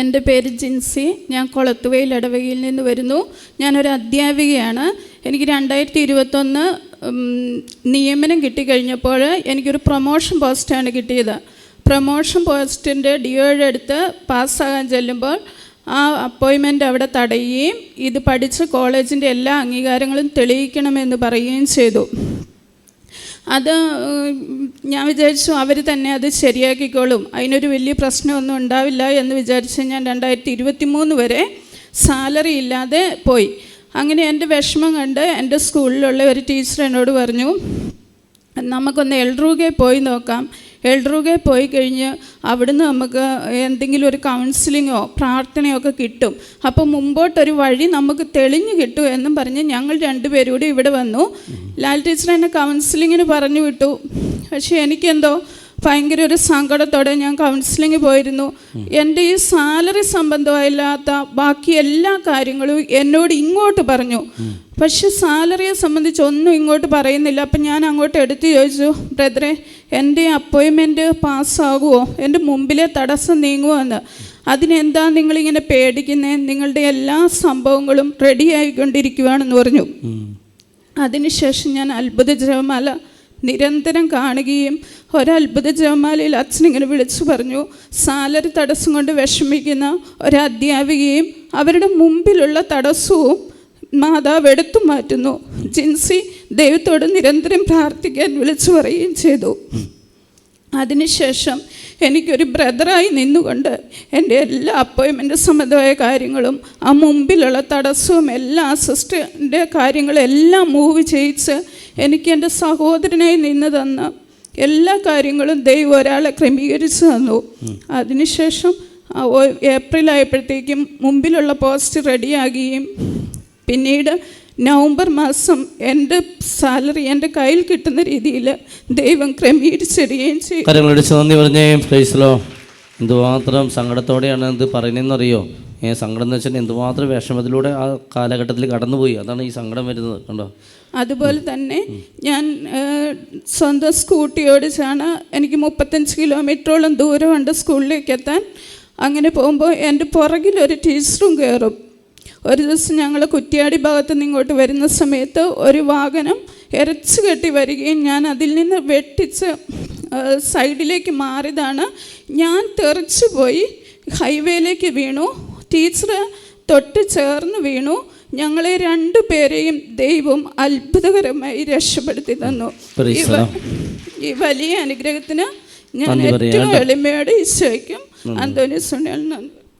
എന്റെ പേര് ജിൻസി. ഞാൻ കൊളത്തുവയിൽ ഇടവകയിൽ നിന്ന് വരുന്നു. ഞാനൊരു അധ്യാപികയാണ്. എനിക്ക് രണ്ടായിരത്തി ഇരുപത്തൊന്ന് നിയമനം കിട്ടിക്കഴിഞ്ഞപ്പോൾ എനിക്കൊരു പ്രൊമോഷൻ പോസ്റ്റാണ് കിട്ടിയത്. പ്രൊമോഷൻ പോസ്റ്റിന്റെ ഡിയോയുടെ അടുത്ത് പാസ്സാകാൻ ചെല്ലുമ്പോൾ ആ അപ്പോയിൻമെന്റ് അവിടെ തടയുകയും ഇത് പഠിച്ച് കോളേജിന്റെ എല്ലാ അംഗീകാരങ്ങളും തെളിയിക്കണമെന്ന് പറയുകയും ചെയ്തു. അത് ഞാൻ വിചാരിച്ചു അവർ തന്നെ അത് ശരിയാക്കിക്കോളും. അതിനൊരു വലിയ പ്രശ്നമൊന്നും ഉണ്ടാവില്ല എന്ന് വിചാരിച്ച് ഞാൻ രണ്ടായിരത്തി ഇരുപത്തി മൂന്ന് വരെ സാലറി ഇല്ലാതെ പോയി. അങ്ങനെ എന്റെ വിഷമം കണ്ട് എന്റെ സ്കൂളിലുള്ള ഒരു ടീച്ചർ എന്നോട് പറഞ്ഞു നമുക്കൊന്ന് എൽറൂകെ പോയി നോക്കാം. എൽറൂകെ പോയി കഴിഞ്ഞ് അവിടുന്ന് നമുക്ക് എന്തെങ്കിലും ഒരു കൗൺസിലിങ്ങോ പ്രാർത്ഥനയോ ഒക്കെ കിട്ടും. അപ്പോൾ മുമ്പോട്ടൊരു വഴി നമുക്ക് തെളിഞ്ഞു കിട്ടും എന്നും പറഞ്ഞ് ഞങ്ങൾ രണ്ടുപേരും കൂടി ഇവിടെ വന്നു. ലാൽ ടീച്ചർ എന്നെ കൗൺസിലിങ്ങിന് പറഞ്ഞു വിട്ടു. പക്ഷേ എനിക്കെന്തോ ഭയങ്കര ഒരു സങ്കടത്തോടെ ഞാൻ കൗൺസിലിംഗ് പോയിരുന്നു. എന്റെ ഈ സാലറി സംബന്ധമായില്ലാത്ത ബാക്കി എല്ലാ കാര്യങ്ങളും എന്നോട് ഇങ്ങോട്ട് പറഞ്ഞു. പക്ഷെ സാലറിയെ സംബന്ധിച്ച് ഒന്നും ഇങ്ങോട്ട് പറയുന്നില്ല. അപ്പം ഞാൻ അങ്ങോട്ട് എടുത്തു ചോദിച്ചു ബ്രദറെ എന്റെ അപ്പോയിൻമെന്റ് പാസ്സാകുമോ എന്റെ മുമ്പിലെ തടസ്സം നീങ്ങുമോ എന്ന്? അതിനെന്താ നിങ്ങളിങ്ങനെ പേടിക്കുന്നത് നിങ്ങളുടെ എല്ലാ സംഭവങ്ങളും റെഡി ആയിക്കൊണ്ടിരിക്കുകയാണെന്ന് പറഞ്ഞു. അതിനുശേഷം ഞാൻ അത്ഭുത ജപമാല നിരന്തരം കാണുകയും ഒരത്ഭുത ജപമാലയിൽ അച്ഛനിങ്ങനെ വിളിച്ചു പറഞ്ഞു. സാലറി തടസ്സം കൊണ്ട് വിഷമിക്കുന്ന ഒരധ്യാപികയും അവരുടെ മുമ്പിലുള്ള തടസ്സവും മാതാവ് എടുത്തു മാറ്റുന്നു. ജിൻസി ദൈവത്തോട് നിരന്തരം പ്രാർത്ഥിക്കാൻ വിളിച്ചു പറയുകയും ചെയ്തു. അതിനുശേഷം എനിക്കൊരു ബ്രദറായി നിന്നുകൊണ്ട് എന്റെ എല്ലാ അപ്പോയിൻമെന്റ് സംബന്ധമായ കാര്യങ്ങളും ആ മുമ്പിലുള്ള തടസ്സവും എല്ലാ അസിസ്റ്റന്റെ കാര്യങ്ങളും എല്ലാം മൂവ് ചെയ്യിച്ച് എനിക്ക് എന്റെ സഹോദരനായി നിന്ന് തന്ന എല്ലാ കാര്യങ്ങളും ദൈവം ഒരാളെ ക്രമീകരിച്ചു തന്നു. അതിനുശേഷം ഏപ്രിൽ ആയപ്പോഴത്തേക്കും മുമ്പിലുള്ള പോസ്റ്റ് റെഡിയാകുകയും പിന്നീട് നവംബർ മാസം എന്റെ സാലറി എന്റെ കയ്യിൽ കിട്ടുന്ന രീതിയിൽ ദൈവം ക്രമീകരിച്ചിടുകയും ചെയ്യും കാര്യങ്ങളടിച്ച് നന്ദി പറഞ്ഞേ പ്ലേസിലോ എന്തുമാത്രം സങ്കടത്തോടെയാണ് ഇത് പറയുന്നതെന്നറിയോ? ഏ സങ്കടം എന്ന് വെച്ചാൽ എന്തുമാത്രം വിഷമത്തിലൂടെ ആ കാലഘട്ടത്തിൽ കടന്നുപോയി. അതാണ് ഈ സങ്കടം വരുന്നത് കണ്ടോ? അതുപോലെ തന്നെ ഞാൻ സ്വന്തം സ്കൂട്ടി ഓടിച്ചാണ് എനിക്ക് മുപ്പത്തഞ്ച് കിലോമീറ്ററോളം ദൂരമുണ്ട് സ്കൂളിലേക്ക് എത്താൻ. അങ്ങനെ പോകുമ്പോൾ എന്റെ പുറകിൽ ഒരു ടീച്ചറും കയറും. ഒരു ദിവസം ഞങ്ങൾ കുറ്റ്യാടി ഭാഗത്ത് നിന്ന് ഇങ്ങോട്ട് വരുന്ന സമയത്ത് ഒരു വാഹനം ഇരച്ചു കെട്ടി വരികയും ഞാൻ അതിൽ നിന്ന് വെട്ടിച്ച് സൈഡിലേക്ക് മാറിയതാണ്. ഞാൻ തെറിച്ചു പോയി ഹൈവേയിലേക്ക് വീണു ടീച്ചർ തൊട്ട് ചേർന്ന് വീണു. ഞങ്ങളെ രണ്ടു പേരെയും ദൈവം അത്ഭുതകരമായി രക്ഷപ്പെടുത്തി തന്നു. ഈ വലിയ അനുഗ്രഹത്തിന് ഞാൻ ഏറ്റവും. എളിമയോടെ ഈശോയ്ക്കും അന്തോനി സുനിൽ നന്ദി.